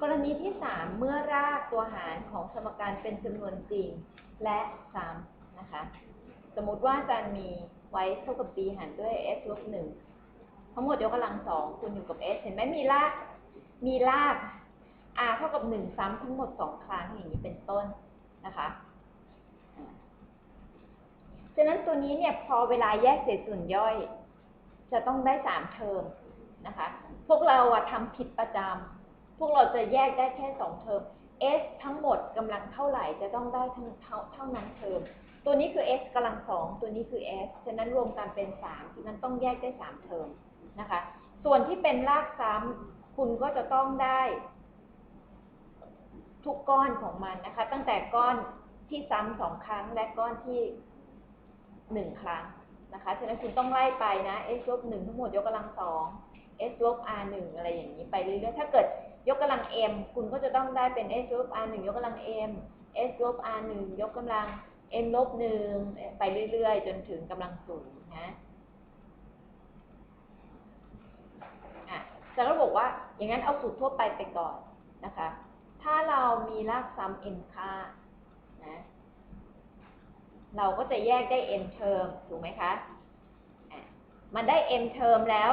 กรณีที่ 3 เมื่อรากตัวหารของสมการเป็นจำนวนจริง และซ้ำนะคะ สมมติว่าอาจารย์มีไว้เท่ากับ b หารด้วย s ลบหนึ่งทั้งหมดยกกำลังสองคูณอยู่กับ s เห็นไหมมีราก มีราก r เท่ากับ 1 ซ้ำทั้งหมด 2 ครั้งอย่างนี้เป็นต้นนะคะฉะนั้นตัวนี้เนี่ยพอเวลาแยกเศษส่วนย่อย จะต้องได้ 3 เทอมนะคะ พวกเราอะทำผิดประจำ พวกเราจะแยกได้แค่ 2 เทอม s ทั้งหมดกำลังเท่าไหร่จะต้องได้ทั้งเท่าเท่านั้นเทอม ตัวนี้คือ s กำลังสองตัวนี้คือ s ฉะนั้นรวมกันเป็น 3 ฉะนั้นต้องแยกได้ 3 เทอมนะคะ ส่วนที่เป็นรากซ้ำคุณก็จะต้องได้ ทุกก้อนของมันนะคะ ตั้งแต่ก้อนที่ซ้ำสองครั้งและก้อนที่หนึ่งครั้งนะคะ ฉะนั้นคุณต้องไล่ไปนะ s ลบหนึ่งทั้งหมดยกกำลังสอง s ลบ r หนึ่งอะไรอย่างนี้ไปเรื่อยๆ ถ้าเกิด ยกกำลัง m คุณก็จะต้องได้เป็น s ลบ r หนึ่งยกกำลัง m s ลบ r หนึ่งยกกำลัง m ลบหนึ่งไปเรื่อยๆ จนถึงกำลังศูนย์นะอะจะก็บอกว่าอย่างนั้นเอาสูตรทั่วไปไปก่อนนะคะ ถ้าเรามีรากซ้ำ n ค่านะเราก็จะแยกได้ m เทอมถูกไหมคะอะมันได้ m เทอมแล้ว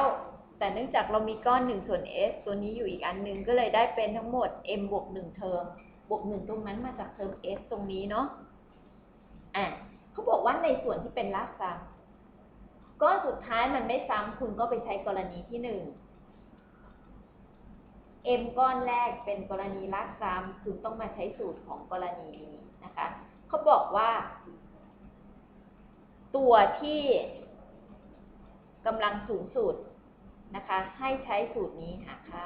แต่เนื่องจากเรามีก้อน1ส่วน s ตัวนี้อยู่อีกอันหนึงก็เลยได้เป็นทั้งหมด m บวก1เทอมบวก1ตรงนั้นมาจากเทอม s ตรงนี้เนาะอะเขาบอกว่าในส่วนที่เป็นรากซ้ำก้อนสุดท้ายมันไม่ซ้ำคุณก็ไปใช้กรณีที่หนึ่ง m ก้อนแรกเป็นกรณีรากซ้ำคุณต้องมาใช้สูตรของกรณีนี้นะคะเขาบอกว่า ตัวที่กำลังสูงสุด นะคะ ให้ใช้สูตรนี้หาค่า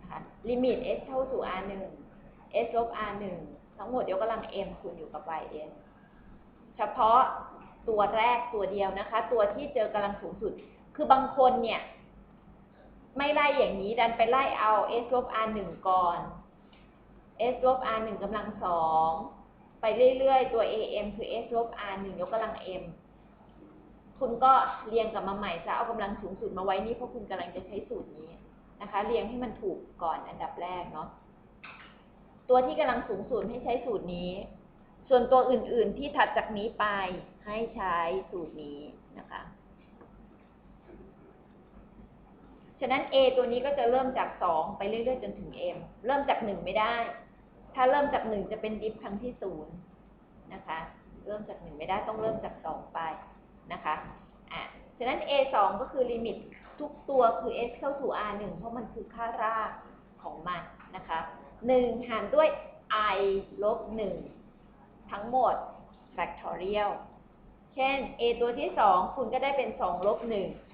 นะคะลิมิต s เท่าสู่ r 1 s ลบ r 1ทั้งหมดยกกำลัง m คูณอยู่กับ ys เฉพาะตัวแรกตัวเดียวนะคะ ตัวที่เจอกำลังสูงสุด คือบางคนเนี่ย ไม่ไล่อย่างนี้ดันไปไล่เอา s ลบ r 1ก่อน s ลบ r 1กำลังสองไปเรื่อยๆ ตัว am คือ s ลบ r 1ยกกำลัง m คุณก็เรียงกลับมาใหม่จะเอากำลังสูงสุดมาไว้นี่เพราะคุณกำลังจะใช้สูตรนี้นะคะ เรียงให้มันถูกก่อนอันดับแรกเนาะตัวที่กำลังสูงสุดให้ใช้สูตรนี้ ส่วนตัวอื่น ๆ ที่ถัดจากนี้ไปให้ใช้สูตรนี้นะคะฉะนั้น A ตัวนี้ก็จะเริ่มจาก 2 ไปเรื่อยๆจนถึง M เริ่มจาก 1 ไม่ได้ ถ้าเริ่มจาก 1 จะเป็นดิฟครั้งที่ 0 นะคะ เริ่มจาก 1 ไม่ได้ต้องเริ่มจาก 2 ไปนะคะอะฉะ นั้น A 2 ก็คือลิมิตทุกตัวคือ s เข้าสู่ r 1 เพราะมันคือค่ารากของมันนะคะ1หารด้วย i ลบ1ทั้งหมด factorial เช่น a ตัวที่ 2 คุณก็ได้เป็น 2 ลบ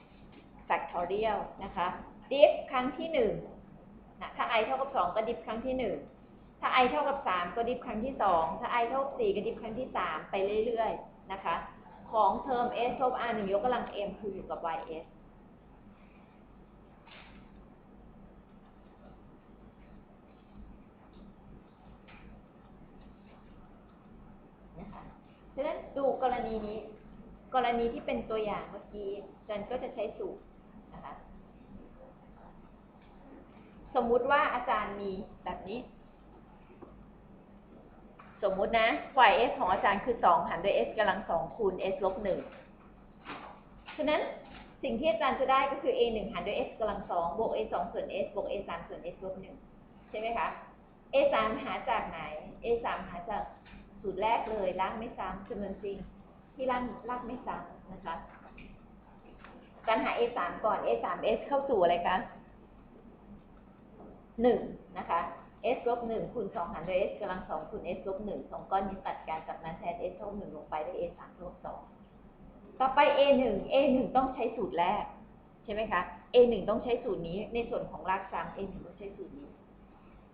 1 factorial นะคะ diff ครั้งที่1นะถ้า i เท่ากับ 2 ก็ diff ครั้งที่ 1 ถ้า i เท่ากับ 3 ก็ diff ครั้งที่ 2 ถ้า i เท่ากับ 4 ก็ diff ครั้งที่ 3 ไปเรื่อยๆ นะคะ ของเทอม s ลบ r 1ยกกำลัง m คืออยู่กับ ys นะคะฉะนั้นดูกรณีนี้ กรณีที่เป็นตัวอย่างเมื่อกี้อาจันก็จะใช้สูตรนะคะ สมมุติว่าอาจารย์มีแบบนี้ สมมุตินะ y s ของอาจารย์คือ 2 หารด้วย s กำลัง 2 คูณ s ลบ1ฉะนั้นสิ่งที่อาจารย์จะได้ก็คือ a 1หารด้วย s กำลัง 2 บวก a 2ส่วน s บวก a 3ส่วน s ลบ1ใช่ไหมคะ a 3หาจากไหน a 3หาจากสูตรแรกเลยลากไม่ซ้ำจำนวนจริงที่ลากลากไม่ซ้ำนะคะการหา a 3ก่อน a 3 s เข้าสู่อะไรคะ1นะคะ s ลบ1คูณ2หารด้วย s กำลัง2คูณ s ลบ1สองก้อนนี้ตัดกันจากนั้นแทน s เท่ากับ1ลงไปได้ a 3ลบ2ต่อไป a 1 a 1ต้องใช้สูตรแรก ใช่ไหมคะ a 1ต้องใช้สูตรนี้ ในส่วนของรากซ้ำ a 1ต้องใช้สูตรนี้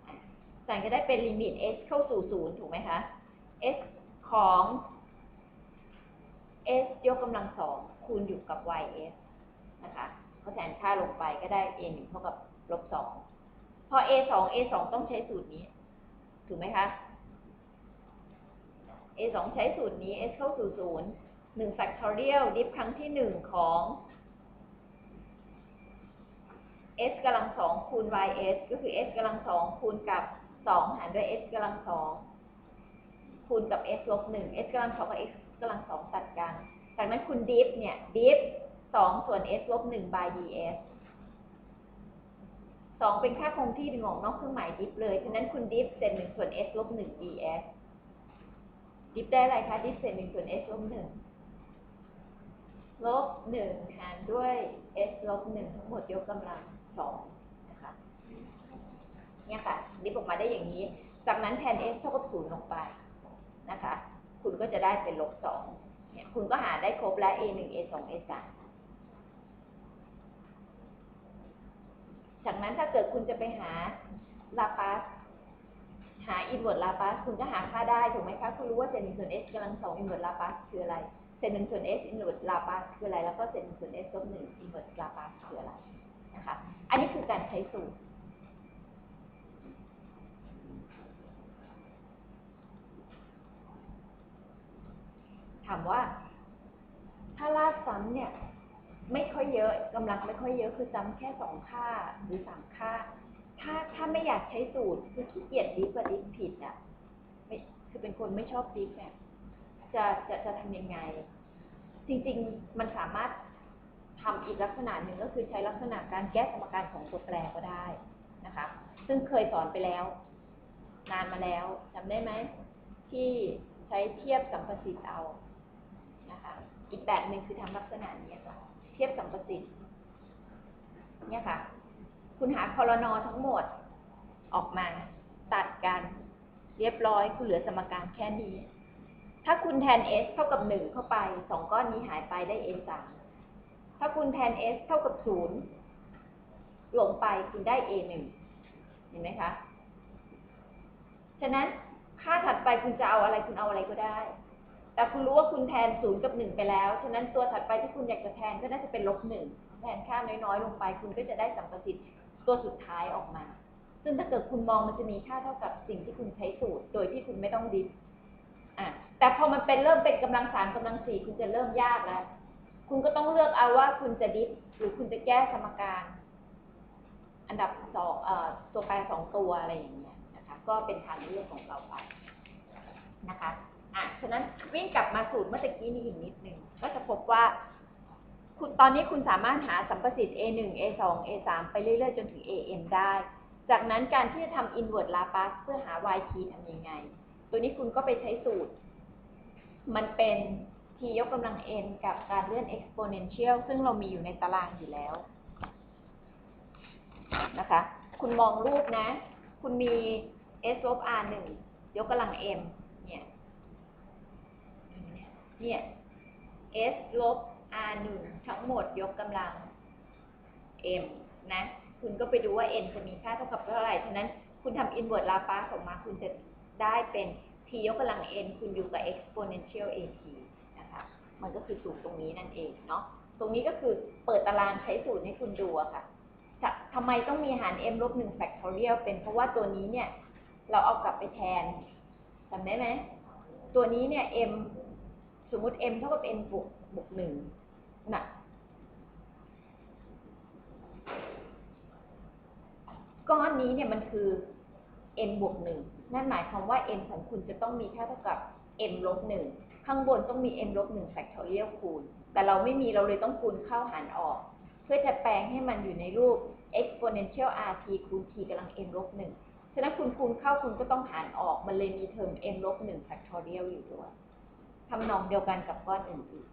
อะอาจารย์ก็ได้เป็นลิมิต s เข้าสู่0ถูกไหมคะ s ของ s ยกกำลังสองคูณอยู่กับ ys นะคะก็แทนค่าลงไปก็ได้ a 1เท่ากับลบ2 พอ a 2 a 2ต้องใช้สูตรนี้ ถูกไหมคะ a 2ใช้สูตรนี้ s เข้าสู่0 1 factorial diff ครั้งที่1ของ s กำลังสองคูณ ys ก็คือ s กำลังสองคูณกับสองหารด้วย s กำลังสองคูณกับ s ลบหนึ่ง s กำลังสองกับ x กำลังสองตัดกัน จากนั้นคุณดิฟเนี่ยดิฟสองส่วน s ลบหนึ่ง by ds สองเป็นค่าคงที่เป็นของนอกเครื่องหมายดิฟเลย ฉะนั้นคุณดิฟเศษหนึ่งส่วน s ลบหนึ่ง ds ดิฟได้อะไรคะ ดิฟเศษหนึ่งส่วน s ลบหนึ่งลบหนึ่งหารด้วย s ลบหนึ่งทั้งหมดยกกำลังสองนะคะเนี่ยค่ะ ดิฟออกมาได้อย่างนี้ จากนั้นแทน s เท่ากับศูนย์ลงไปนะคะ คุณก็จะได้เป็นลบสองเนี่ยคุณก็หาได้ครบแล้ว a หนึ่ง a สอง a สาม จากนั้นถ้าเกิดคุณจะไปหาลาปาสหาอินเวอร์ลาปาสคุณก็หาค่าได้ถูกไหมคะ คุณรู้ว่าเศษหนึ่งส่วน s กำลังสองอินเวอร์ลาปาสคืออะไรเศษหนึ่งส่วน s อินเวอร์ลาปาสคืออะไร แล้วก็เศษหนึ่งส่วน s ลบหนึ่งอินเวอร์ลาปาสคืออะไรนะคะ อันนี้คือการใช้สูตร ถามว่าถ้าลากซ้ำเนี่ย ไม่ค่อยเยอะกำลังไม่ค่อยเยอะคือซ้ำแค่สองค่าหรือสามค่า ถ้าถ้าไม่อยากใช้สูตรคือขี้เกียจดิฟกับดิฟผิดอะไม่คือเป็นคนไม่ชอบดิฟเนี่ยจะจะจะทำยังไง จริงๆมันสามารถทำอีกลักษณะหนึ่งก็คือใช้ลักษณะการแก้สมการของตัวแปรก็ได้นะคะ ซึ่งเคยสอนไปแล้ว นานมาแล้วจำได้ไหมที่ใช้เทียบสัมประสิทธิ์เอานะคะอีกแบบหนึ่งคือทำลักษณะนี้ค่ะ เทียบสัมประสิทธิ์เนี่ยค่ะ คุณหาคอรนอทั้งหมดออกมาตัดกันเรียบร้อยคุณเหลือสมการแค่นี้ ถ้าคุณแทน s เท่ากับหนึ่งเข้าไปสองก้อนนี้หายไปได้ a สามถ้าคุณแทน s เท่ากับศูนย์ลงไปคุณได้ a หนึ่งเห็นไหมคะ ฉะนั้นค่าถัดไปคุณจะเอาอะไรคุณเอาอะไรก็ได้ แต่คุณรู้ว่าคุณแทนศูนย์กับหนึ่งไปแล้ว ฉะนั้นตัวถัดไปที่คุณอยากจะแทนก็น่าจะเป็นลบหนึ่งแทนค่าน้อยๆ ลงไป คุณก็จะได้สัมประสิทธิ์ตัวสุดท้ายออกมา ซึ่งถ้าเกิดคุณมองมันจะมีค่าเท่ากับสิ่งที่คุณใช้สูตร โดยที่คุณไม่ต้องดิฟอะแต่พอมันเป็นเริ่มเป็นกำลังสามกำลังสี่คุณจะเริ่มยากแล้ว คุณก็ต้องเลือกเอาว่าคุณจะดิฟหรือคุณจะแก้สมการ อันดับสองเอ่อตัวแปรสองตัวอะไรอย่างเงี้ยนะคะ ก็เป็นทางเลือกของเราไปนะคะ อะฉะนั้นวิ่งกลับมาสูตรเมื่อตะกี้นี้อีกนิดหนึ่งก็จะพบว่า คุณตอนนี้คุณสามารถหาสัมประสิทธิ์ A 1 A 2 A 3 ไปเรื่อยๆ จนถึง AN ได้ จากนั้นการที่จะทำ inward Laplace เพื่อหา YT ทำยังไง ตัวนี้คุณก็ไปใช้สูตร มันเป็น t ยกกำลัง n กับการเลื่อน exponential ซึ่งเรามีอยู่ในตารางอยู่แล้วนะคะ คุณมองรูปนะ คุณมี s ลบ r 1ยกกำลัง m เนี่ยเนี่ย s ลบ r 1ทั้งหมดยกกำลัง m นะ คุณก็ไปดูว่า n จะมีค่าเท่ากับเท่าไหร่ ฉะนั้นคุณทำ inward Laplace ออกมา คุณจะได้เป็น t ยกกำลัง n คุณอยู่กับ exponential at นะคะ มันก็คือสูตรตรงนี้นั่นเองเนาะ ตรงนี้ก็คือเปิดตารางใช้สูตรให้คุณดูอะค่ะจะทำไมต้องมีหาร m ลบ1 factorial เป็นเพราะว่าตัวนี้เนี่ย เราเอากลับไปแทนจำได้ไหม ตัวนี้เนี่ย m สมมุติ m เท่ากับ n บวกบวกหนึ่งนะก้อนนี้เนี่ยมันคือ n บวกหนึ่งนั่นหมายความว่า n ของคุณจะต้องมีค่าเท่ากับ m ลบหนึ่งข้างบนต้องมี m ลบหนึ่ง factorial คูณ แต่เราไม่มีเราเลยต้องคูณเข้าหารออก เพื่อจะแปลงให้มันอยู่ในรูป exponential rt คูณ t กำลัง m ลบหนึ่งฉะนั้นคุณคูณเข้าคุณก็ต้องหารออก มันเลยมีเทอม m ลบหนึ่ง factorial อยู่ด้วย ทำนองเดียวกันกับก้อนอื่น